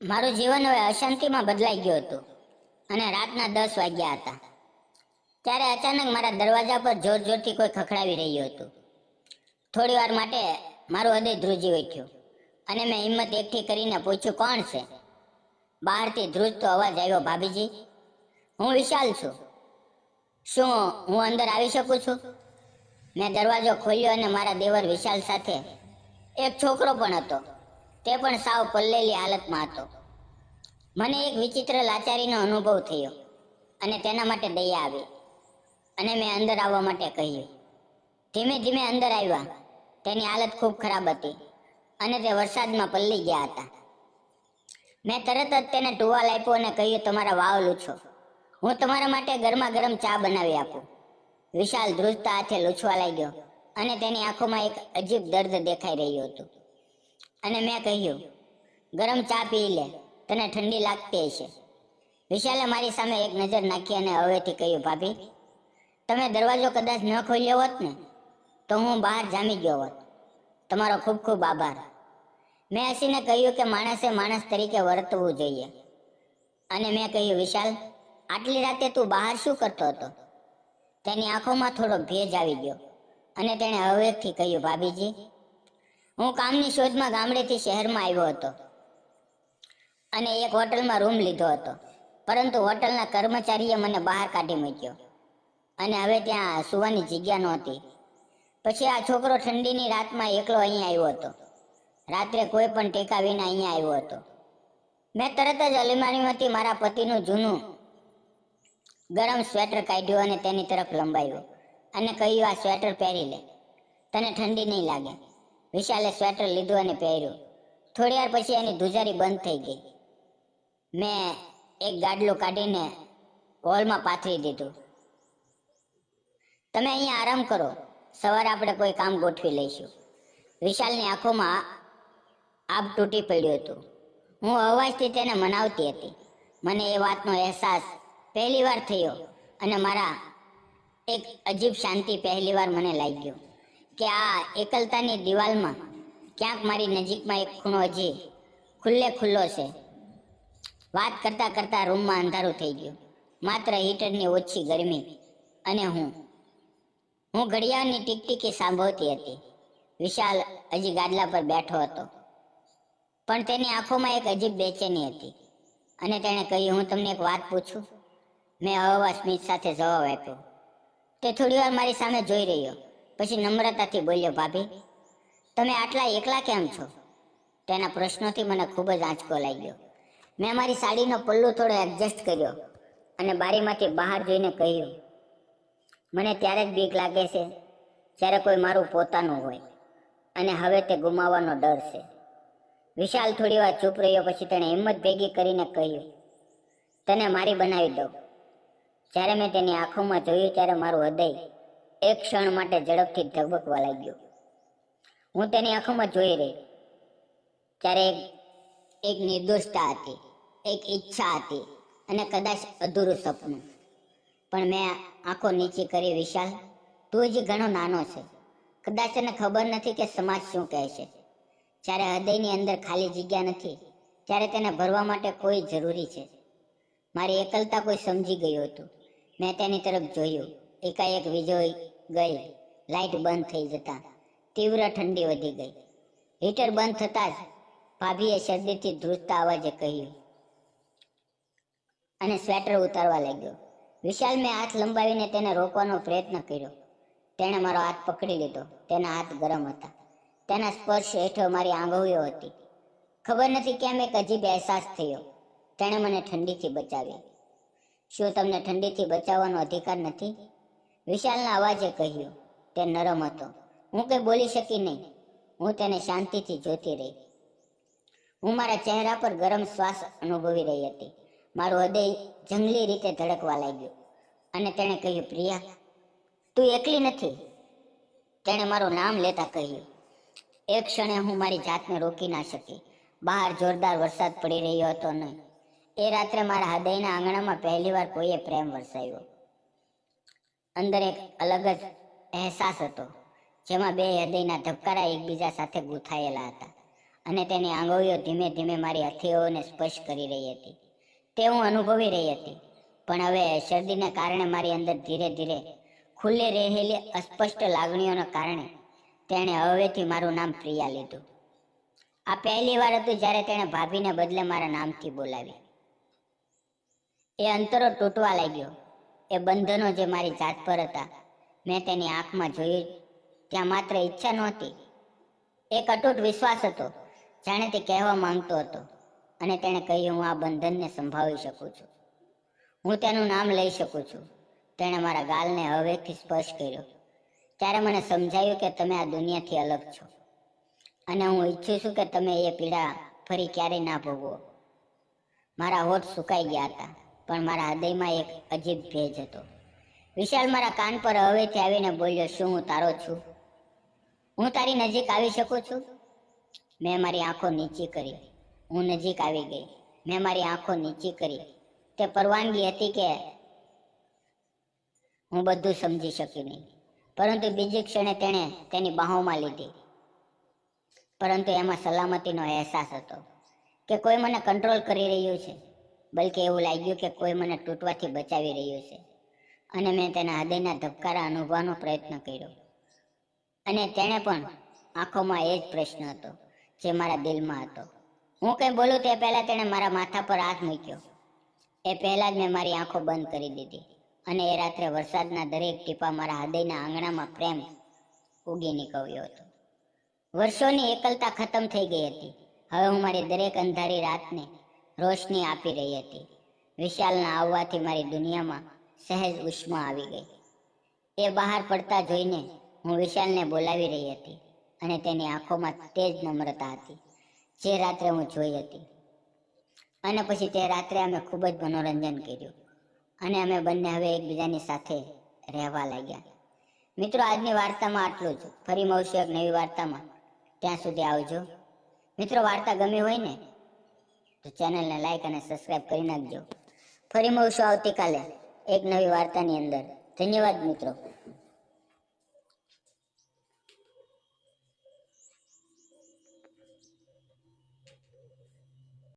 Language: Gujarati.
મારું જીવન હવે અશાંતિમાં બદલાઈ ગયું હતું અને રાતના દસ વાગ્યા હતા. ત્યારે અચાનક મારા દરવાજા પર જોર જોરથી કોઈ ખખડાવી રહ્યું હતું. થોડી વાર માટે મારું હૃદય ધ્રુજી ઉઠ્યું અને મેં હિંમત એકઠી કરીને પૂછ્યું, કોણ છે? બહારથી ધ્રુજતો અવાજ આવ્યો, ભાભીજી, હું વિશાલ છું. શું હું અંદર આવી શકું છું? મેં દરવાજો ખોલ્યો અને મારા દેવર વિશાલ સાથે, એક છોકરો પણ હતો. તે પણ સાવ પલ્લેલી હાલતમાં હતો. મને એક વિચિત્ર લાચારીનો અનુભવ થયો અને તેના માટે દયા આવી અને મેં અંદર આવવા માટે કહ્યું. ધીમે ધીમે અંદર આવ્યા. તેની હાલત ખૂબ ખરાબ હતી અને તે વરસાદમાં પલ્લી ગયા હતા. મેં તરત જ તેને ટુવાલ આપ્યો અને કહ્યું, તમારા વાવ લૂછો. હું તમારા માટે ગરમા ગરમ ચા બનાવી આપું. વિશાલ ધ્રુજતા હાથે લૂછવા લાગ્યો અને તેની આંખોમાં એક અજીબ દર્દ દેખાઈ રહ્યું હતું. અને મેં કહ્યું, ગરમ ચા પી લે, તને ઠંડી લાગતી હશે. વિશાલે મારી સામે એક નજર નાખી અને હવેથી કહ્યું, ભાભી, તમે દરવાજો કદાચ ન ખોલ્યો હોત ને, તો હું બહાર જામી ગયો હોત. તમારો ખૂબ ખૂબ આભાર. મેં હસીને કહ્યું કે માણસે માણસ તરીકે વર્તવું જોઈએ. અને મેં કહ્યું, વિશાલ, આટલી રાતે તું બહાર શું કરતો હતો? તેની આંખોમાં થોડો ભેજ આવી ગયો. અને તેણે હવેથી કહ્યું, ભાભીજી હું કામની શોધમાં ગામડેથી શહેરમાં આવ્યો હતો. અને એક હોટલમાં રૂમ લીધો હતો. પરંતુ હોટલના કર્મચારીએ મને બહાર કાઢી મૂક્યો. અને હવે ત્યાં સુવાની જગ્યા નહોતી. પછી આ છોકરો ઠંડીની રાતમાં એકલો અહીંયા આવ્યો હતો. રાત્રે કોઈ પણ ટેકા વિના અહીંયા આવ્યો હતો. મેં તરત જ અલમારીમાંથી મારા પતિનું જૂનું ગરમ સ્વેટર કાઢ્યું અને તેની તરફ લંબાવ્યું. અને કહ્યું, આ સ્વેટર પહેરી લે. તને ઠંડી નહીં લાગે. વિશાલે સ્વેટર લીધું અને પહેર્યું. થોડી વાર પછી એની ધુજારી બંધ થઈ ગઈ. મેં એક ગાડલું કાઢીને હોલમાં પાથરી દીધું. તમે અહીંયા આરામ કરો. સવારે આપણે કોઈ કામ ગોઠવી લઈશું. વિશાલની આંખોમાં આબ તૂટી પડ્યું હતું. હું અવાજથી તેને મનાવતી હતી. મને એ વાતનો અહેસાસ પહેલી વાર થયો અને મારા એક અજીબ શાંતિ પહેલી વાર મને લાગ્યો. કે આ એકલતાની દિવાલમાં ક્યાંક મારી નજીકમાં એક ખૂણો હજી ખુલ્લે ખુલ્લો છે. વાત કરતા કરતા રૂમમાં અંધારું થઈ ગયું. માત્ર હીટરની ઓછી ગરમી અને હું. હું ઘડિયાળની ટીકટીકી સાંભળતી હતી. વિશાલ હજી ગાદલા પર બેઠો હતો. પણ તેની આંખોમાં એક અજીબ બેચેની હતી. અને તેણે કહ્યું, હું તમને એક વાત પૂછું? મેં હવા સ્મિત સાથે જવાબ આપ્યો. તે થોડી વાર મારી સામે જોઈ રહ્યો. પછી નમ્રતાથી બોલ્યો, ભાભી, તમે આટલા એકલા કેમ છો? તેના પ્રશ્નોથી મને ખૂબ જ આંચકો લાગ્યો. મેં મારી સાડીનો પલ્લુ થોડો એડજસ્ટ કર્યો અને બારીમાંથી બહાર જોઈને કહ્યું, મને ત્યારે જ બીક લાગે છે જ્યારે કોઈ મારું પોતાનું હોય અને હવે તે ગુમાવવાનો ડર છે. વિશાલ થોડી વાર ચૂપ રહ્યો, પછી તેણે હિંમત ભેગી કરીને કહ્યું, તને મારી બનાવી દઉં. જ્યારે મેં તેની આંખોમાં જોયું ત્યારે મારું હૃદય એક ક્ષણ માટે ઝડપથી ધબકવા લાગ્યો. હું તેની આંખોમાં જોઈ રહી. ત્યારે એક નિર્દોષતા હતી, એક ઈચ્છા હતી અને કદાચ અધૂરું સપનું. પણ મેં આંખો નીચી કરી વિશાલ, તું હજી ઘણો નાનો છે. કદાચ તને ખબર નથી કે સમાજ શું કહે છે. જ્યારે હૃદયની અંદર ખાલી જગ્યા નથી, ત્યારે તેને ભરવા માટે કોઈ જરૂરી છે. મારી એકલતા કોઈ સમજી ગયું હતું. મેં તેની તરફ જોયું. એકાએક વીજળી ગઈ. લાઇટ બંધ થઈ જતા તીવ્ર ઠંડી વધી ગઈ. હીટર બંધ થતાં જ ભાભીએ શરદીથી ધ્રુજતા અવાજે કહ્યું, અને સ્વેટર ઉતારવા લાગ્યો. વિશાલ મેં હાથ લંબાવીને તેને રોકવાનો પ્રયત્ન કર્યો. તેણે મારો હાથ પકડી લીધો. તેના હાથ ગરમ હતા. તેના સ્પર્શ હેઠળ મારી આંગળીઓ હતી. ખબર નથી કેમ એક અજીબ અહેસાસ થયો. તેણે મને ઠંડીથી બચાવી શું તમને ઠંડીથી બચાવવાનો અધિકાર નથી? વિશાલના અવાજે કહ્યું, તે નરમ હતો. હું કંઈ બોલી શકી નહીં. હું તેને શાંતિથી જોતી રહી. હું મારા ચહેરા પર ગરમ શ્વાસ અનુભવી રહી હતી. મારું હૃદય જંગલી રીતે ધડકવા લાગ્યું. અને તેણે કહ્યું, પ્રિયા, તું એકલી નથી. તેણે મારું નામ લેતા કહ્યું એક ક્ષણે હું મારી જાતને રોકી ના શકી. બહાર જોરદાર વરસાદ પડી રહ્યો હતો નહીં. એ રાત્રે મારા હૃદયના આંગણામાં પહેલીવાર કોઈએ પ્રેમ વરસાવ્યો. અંદર એક અલગ જ અહેસાસ હતો, જેમાં બે હૃદયના ધબકારા એકબીજા સાથે ગૂંથાયેલા હતા અને તેની આંગળીઓ ધીમે ધીમે મારી હથેળીઓને સ્પર્શ કરી રહી હતી. તે હું અનુભવી રહી હતી, પણ હવે શરદીને કારણે મારી અંદર ધીરે ધીરે ખુલ્લે રહેલી અસ્પષ્ટ લાગણીઓના કારણે તેણે હવેથી મારું નામ પ્રિયા લીધું. આ પહેલી વાર હતું જ્યારે તેણે ભાભીને બદલે મારા નામથી બોલાવી. એ અંતરો તૂટવા લાગ્યો. એ બંધનો જે મારી જાત પર હતા, મેં તેની આંખમાં જોયું ત્યાં માત્ર ઈચ્છા નહોતી. એક અટૂટ વિશ્વાસ હતો, જાણે તે કહેવા માંગતો હતો, અને તેણે કહ્યું, હું આ બંધનને સંભાળી શકું છું. હું તેનું નામ લઈ શકું છું. તેણે મારા ગાલને હવેથી સ્પર્શ કર્યો. ત્યારે મને સમજાયું કે તમે આ દુનિયાથી અલગ છો, અને હું ઈચ્છું છું કે તમે એ પીડા ફરી ક્યારેય ના ભોગવો. મારા હોઠ સુકાઈ ગયા હતા. પણ મારા હૃદયમાં એક અજીબ ભેજ હતો. વિશાલ મારા કાન પર હવેથી આવીને બોલ્યો, શું હું તારો છું? હું તારી નજીક આવી શકું છું? મેં મારી આંખો નીચી કરી. હું નજીક આવી ગઈ. મેં મારી આંખો નીચી કરી. તે પરવાનગી હતી કે હું બધું સમજી શકી નહીં. પરંતુ બીજી ક્ષણે તેણે તેની બાહોમાં લીધી. પરંતુ એમાં સલામતીનો અહેસાસ હતો કે કોઈ મને કંટ્રોલ કરી રહ્યું છે. બલકે એવું લાગ્યું કે કોઈ મને તૂટવાથી બચાવી રહ્યું છે. અને મેં તેના હૃદયના ધબકારા અનુભવવાનો પ્રયત્ન કર્યો. અને તેણે પણ આંખોમાં એ જ પ્રશ્ન હતો, જે મારા દિલમાં હતો. હું કંઈ બોલું તે પહેલાં તેણે મારા માથા પર હાથ મૂક્યો. એ પહેલાં જ મેં મારી આંખો બંધ કરી દીધી અને એ રાત્રે વરસાદના દરેક ટીપા મારા હૃદયના આંગણામાં પ્રેમ ઉગી નીકળ્યો હતો. વર્ષોની એકલતા ખતમ થઈ ગઈ હતી. હવે હું મારી દરેક અંધારી રાતને રોશની આપી રહી હતી. વિશાલના આવવાથી મારી દુનિયામાં સહેજ ઉષ્મા આવી ગઈ. એ બહાર પડતા જોઈને હું વિશાલને બોલાવી રહી હતી અને તેની આંખોમાં તેજ નમ્રતા હતી, જે રાત્રે હું જોઈ હતી. અને પછી તે રાત્રે અમે ખૂબ જ મનોરંજન કર્યું અને અમે બંને હવે એકબીજાની સાથે રહેવા લાગ્યા. મિત્રો, આજની વાર્તામાં આટલું જ. ફરી મળશું એક નવી વાર્તામાં. ત્યાં સુધી આવજો. મિત્રો, વાર્તા ગમી હોય ને તો ચેનલને લાઈક અને સબસ્ક્રાઇબ કરી નાખજો. ફરી મળશું આવતીકાલે એક નવી વાર્તાની અંદર. ધન્યવાદ મિત્રો.